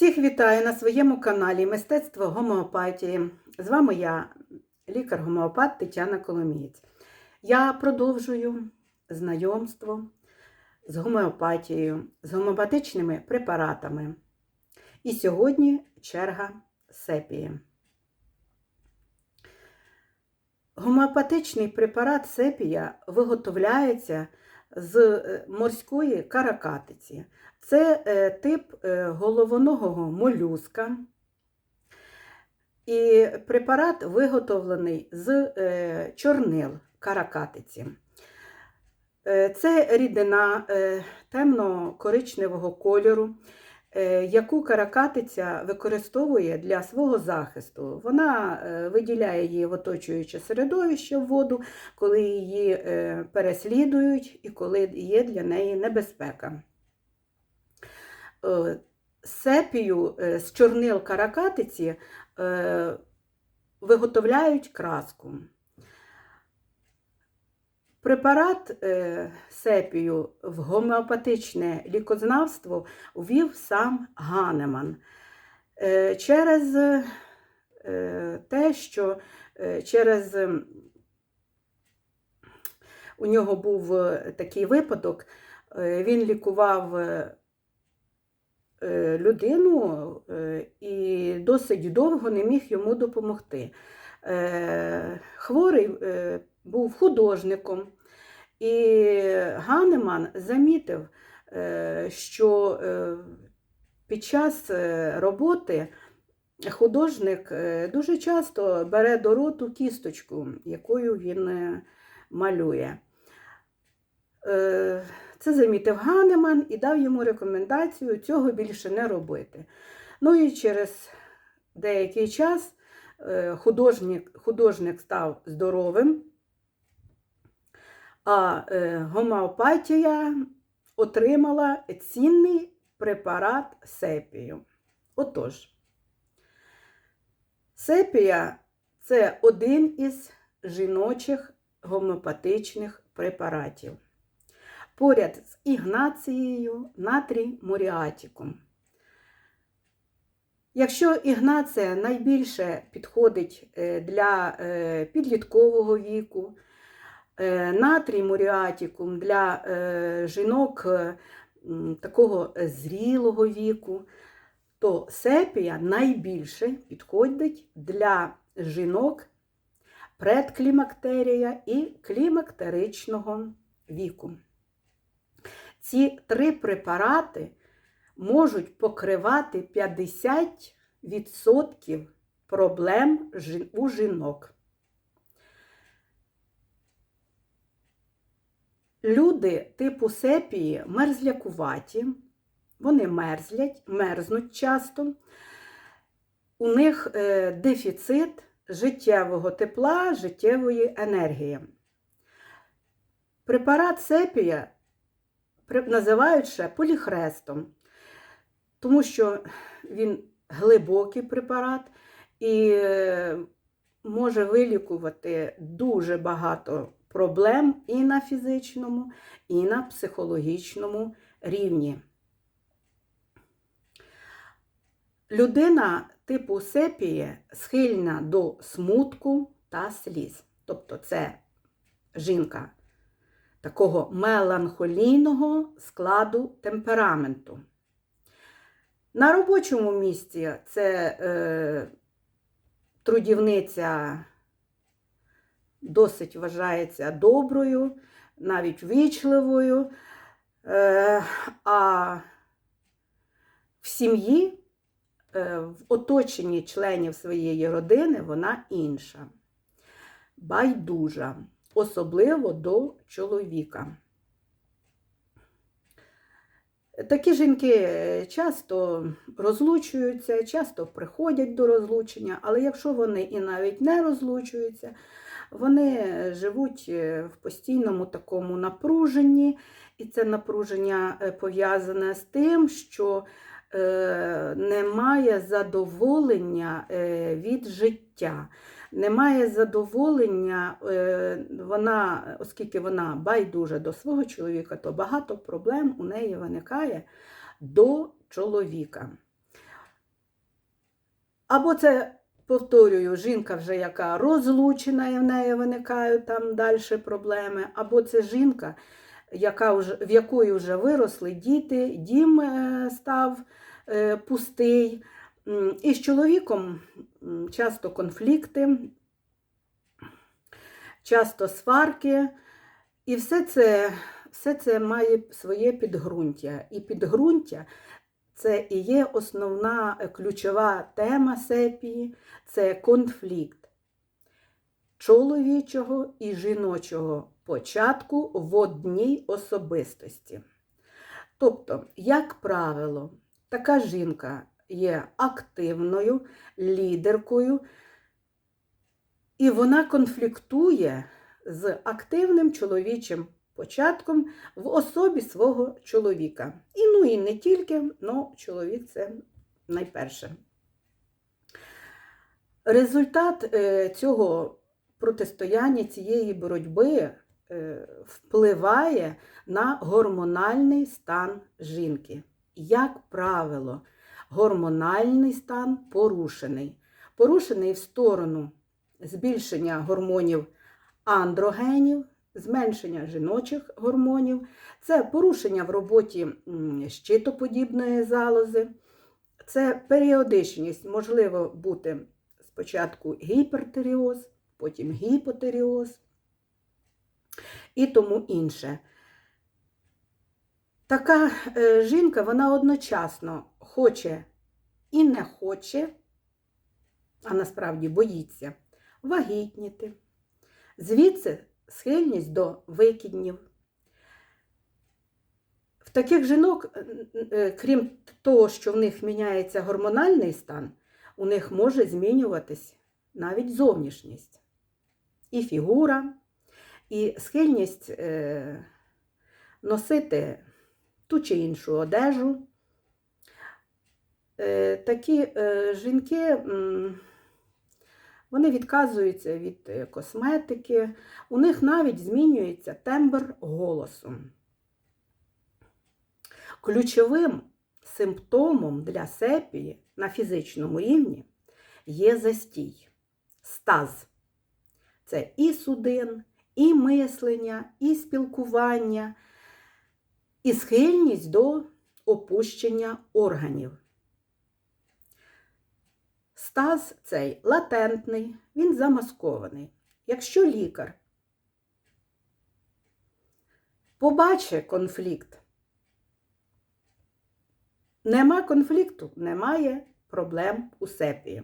Всіх вітаю на своєму каналі Мистецтво гомеопатії. З вами я, лікар-гомеопат Тетяна Коломієць. Я продовжую знайомство з гомеопатією, з гомеопатичними препаратами. І сьогодні черга сепії. Гомеопатичний препарат сепія виготовляється з е, морської каракатиці. Це е, тип е, головоногого молюска. І препарат виготовлений з чорнил каракатиці. Це рідина темно-коричневого кольору, яку каракатиця використовує для свого захисту. Вона е, виділяє її в оточуюче середовище в воду, коли її е, переслідують і коли є для неї небезпека. Е, Сепію е, з чорнил каракатиці е, виготовляють краску. Препарат е, сепію в гомеопатичне лікознавство ввів сам Ганеман Е, через е, те, що через у нього був такий випадок, він лікував людину і досить довго не міг йому допомогти. Хворий був художником, і Ганеман замітив, е, що е, під час е, роботи художник дуже часто бере до роту кісточку, якою він малює. Це замітив Ганеман і дав йому рекомендацію цього більше не робити. Ну і через деякий час художник, художник став здоровим, а е, гомеопатія отримала цінний препарат сепію. Отож, сепія це один із жіночих гомеопатичних препаратів. Поряд з ігнацією натрій моріатікум. Якщо ігнація найбільше підходить е, для е, підліткового віку, натрій моріатікум для е, жінок е, такого зрілого віку, то сепія найбільше підходить для жінок предклімактерія і клімактеричного віку. Ці три препарати можуть покривати 50% проблем у жінок. Люди типу сепії мерзлякуваті, вони мерзлять, мерзнуть часто. У них е, дефіцит життєвого тепла, життєвої енергії. Препарат сепія називають ще поліхрестом, тому що він глибокий препарат і е, може вилікувати дуже багато проблем і на фізичному, і на психологічному рівні. Людина типу сепії схильна до смутку та сліз. Тобто це жінка такого меланхолійного складу темпераменту. На робочому місці це е, трудівниця досить вважається доброю, навіть вічливою, е, а в сім'ї, е, в оточенні членів своєї родини вона інша, байдужа, особливо до чоловіка. Такі жінки е, часто розлучуються, часто приходять до розлучення, але якщо вони і навіть не розлучуються, вони живуть е, в постійному такому напруженні, і це напруження е, пов'язане з тим, що немає задоволення від життя. Немає задоволення, е, вона, оскільки вона байдужа до свого чоловіка, то багато проблем у неї виникає до чоловіка. Або це, повторюю, жінка вже яка розлучена, і в неї виникають там далі проблеми, або це жінка, яка вже, в якої вже виросли діти, дім е, став е, пустий. І з чоловіком часто конфлікти, часто сварки. І все це, все це має своє підґрунтя. І підґрунтя це і є основна е, ключова тема сепії це конфлікт чоловічого і жіночого початку в одній особистості. Тобто, як правило, така жінка є активною лідеркою, і вона конфліктує з активним чоловічим початком в особі свого чоловіка. І ну і не тільки, але чоловік це найперше. Результат е, цього протистояння, цієї боротьби е, впливає на гормональний стан жінки. Як правило, гормональний стан порушений. Порушений в сторону збільшення гормонів андрогенів, зменшення жіночих гормонів, це порушення в роботі щитоподібної залози, це періодичність, можливо бути спочатку гіпертеріоз, потім гіпотеріоз і тому інше. Така е, жінка, вона одночасно хоче і не хоче, а насправді боїться вагітніти. Звідси схильність до викиднів. В таких жінок, е, крім того, що в них міняється гормональний стан, у них може змінюватись навіть зовнішність. І фігура, і схильність е, носити ту чи іншу одежу. Е, такі е, жінки. вони відказуються від е, косметики, у них навіть змінюється тембр голосу. Ключовим симптомом для сепії на фізичному рівні є застій, стаз. Це і судин, і мислення, і спілкування, і схильність до опущення органів. Стаз цей латентний, він замаскований. Якщо лікар побачить конфлікт, нема конфлікту, немає проблем у сепії.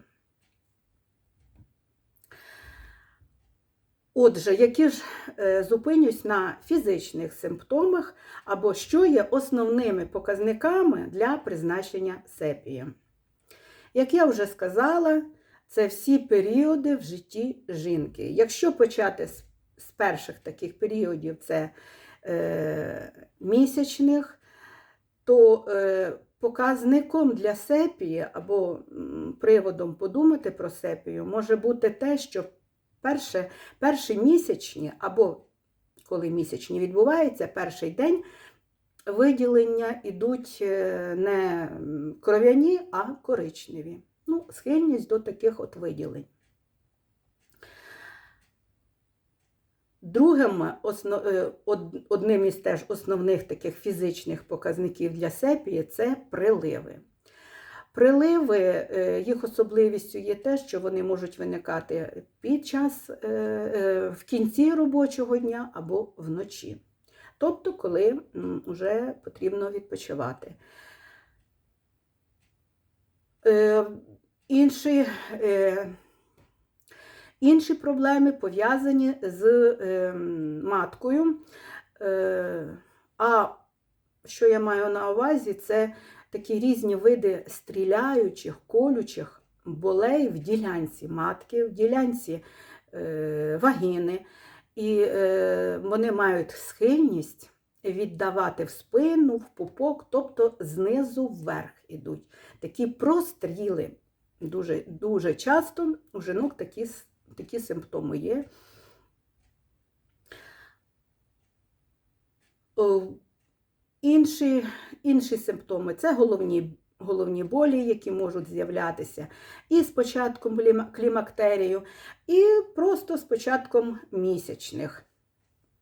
Отже, які ж е, зупинюсь на фізичних симптомах або що є основними показниками для призначення сепії. Як я вже сказала, це всі періоди в житті жінки. Якщо почати з, перших таких періодів, це е, місячних, то е, показником для сепії або приводом подумати про сепію може бути те, що перше, перші місячні, або коли місячні відбуваються, перший день виділення йдуть е, не кров'яні, а коричневі. Ну, схильність до таких от виділень. Другим е, од- одним із теж основних таких фізичних показників для сепії це приливи. Приливи, е, їх особливістю є те, що вони можуть виникати під час е, е, в кінці робочого дня або вночі. Тобто, коли вже потрібно відпочивати. Інші, інші проблеми пов'язані з маткою. А що я маю на увазі, це такі різні види стріляючих, колючих болей в ділянці матки, в ділянці е, вагіни. І е, вони мають схильність віддавати в спину, в пупок, тобто знизу вверх ідуть. Такі простріли. Дуже, дуже часто у жінок такі, такі симптоми є. Інші, інші симптоми це головні головні болі, які можуть з'являтися і з початком клімактерію, і просто з початком місячних.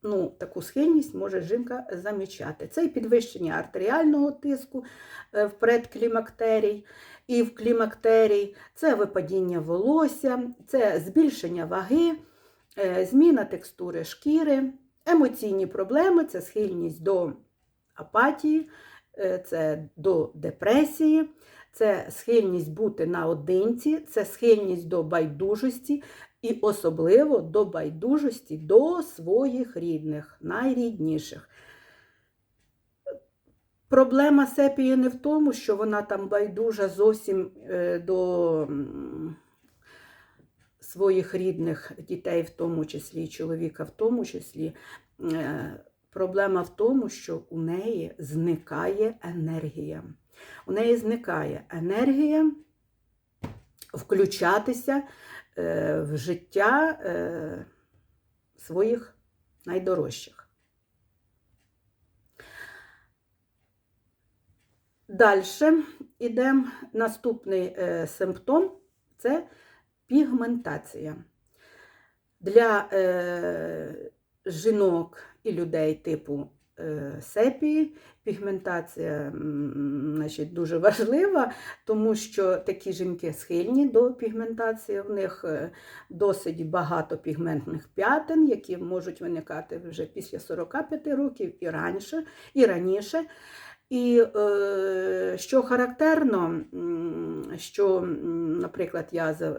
Ну, таку схильність може жінка замічати. Це і підвищення артеріального тиску е, в предклімактерій і в клімактерій, це випадіння волосся, це збільшення ваги, е, зміна текстури шкіри, емоційні проблеми це схильність до апатії, е, це до депресії, це схильність бути наодинці, це схильність до байдужості і особливо до байдужості до своїх рідних, найрідніших. Проблема сепії не в тому, що вона там байдужа зовсім е, до своїх рідних дітей, в тому числі чоловіка, в тому числі. Проблема в тому, що у неї зникає енергія. У неї зникає енергія включатися е, в життя е, своїх найдорожчих. Далі йдемо. Наступний е, симптом це пігментація. Для жінок і людей типу сепії пігментація значить, дуже важлива, тому що такі жінки схильні до пігментації, в них е, досить багато пігментних п'ятин, які можуть виникати вже після 45 років і раніше, і раніше. І е, що характерно, що, наприклад, я, е,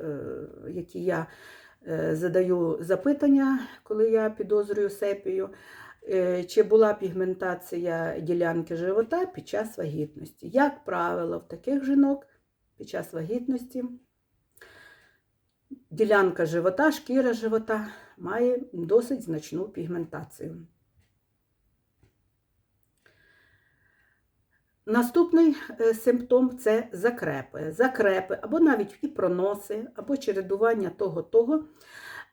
які я задаю запитання, коли я підозрюю сепію, е, чи була пігментація ділянки живота під час вагітності. Як правило, в таких жінок під час вагітності ділянка живота, шкіра живота має досить значну пігментацію. Наступний е, симптом це закрепи. Закрепи або навіть і проноси, або чередування того-того.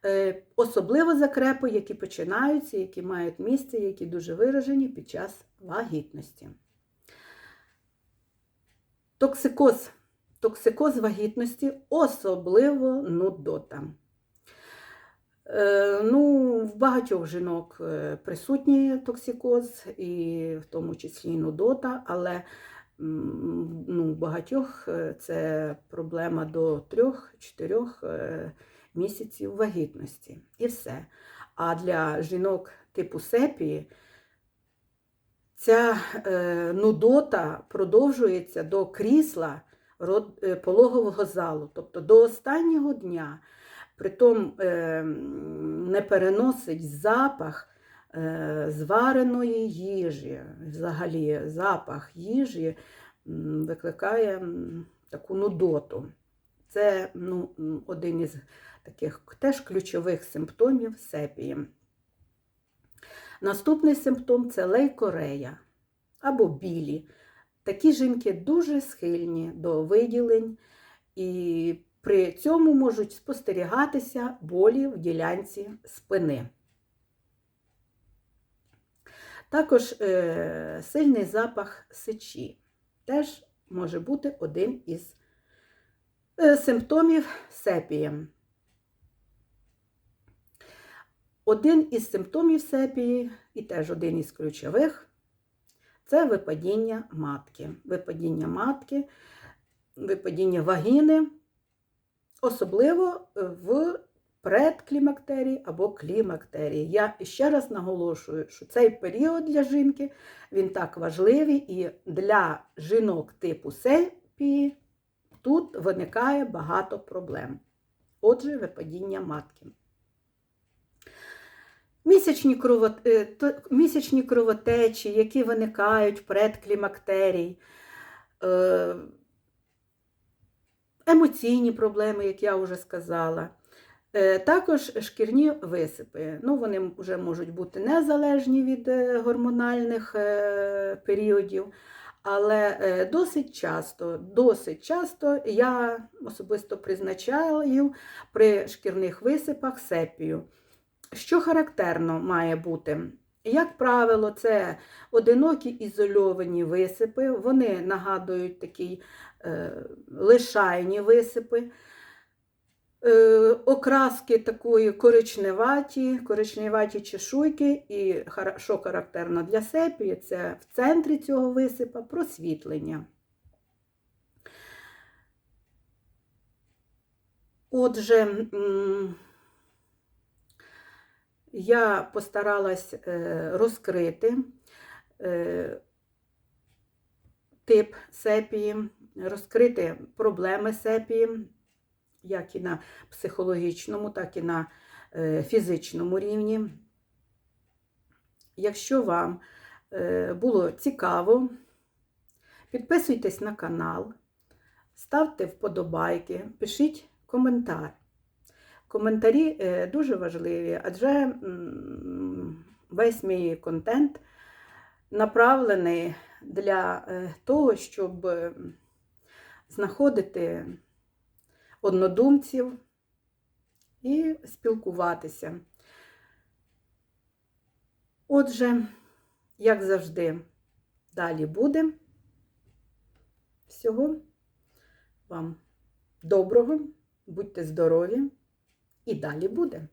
Е, Особливо закрепи, які починаються, які мають місце, які дуже виражені під час вагітності. Токсикоз. Токсикоз вагітності, особливо нудота. Е, Ну, в багатьох жінок е, присутній токсикоз, і в тому числі нудота, але ну, багатьох е, це проблема до 3-4 е, місяців вагітності. І все. А для жінок типу сепії ця нудота продовжується до крісла пологового залу, тобто до останнього дня. Притом е, не переносить запах е, звареної їжі. Взагалі, запах їжі викликає таку нудоту. Це ну, один із таких теж ключових симптомів сепії. Наступний симптом це лейкорея або білі. Такі жінки дуже схильні до виділень і при цьому можуть спостерігатися болі в ділянці спини. Також е, сильний запах сечі теж може бути один із е, симптомів сепії. Один із симптомів сепії, і теж один із ключових, це випадіння матки. Випадіння матки, випадіння вагіни, особливо в предклімактерії або клімактерії. Я ще раз наголошую, що цей період для жінки він так важливий, і для жінок типу сепії тут виникає багато проблем. Отже, випадіння матки. Місячні, е, місячні кровотечі, які виникають предклімактерій, е, емоційні проблеми, як я вже сказала. Е, Також шкірні висипи. Ну, вони вже можуть бути незалежні від е, гормональних е, періодів, але досить часто, досить часто я особисто призначаю при шкірних висипах сепію. Що характерно має бути? Як правило, це одинокі ізольовані висипи, вони нагадують такі е, лишайні висипи. Е, окраски такої коричневаті, коричневаті чешуйки, і що характерно для сепії, це в центрі цього висипа просвітлення. Отже, я постаралась е, розкрити е, тип сепії, розкрити проблеми сепії, як і на психологічному, так і на е, фізичному рівні. Якщо вам було цікаво, підписуйтесь на канал, ставте вподобайки, пишіть коментар. Коментарі е, дуже важливі, адже весь мій контент направлений для е, того, щоб знаходити однодумців і спілкуватися. Отже, як завжди, далі буде. Всього вам доброго, будьте здорові! І далі буде.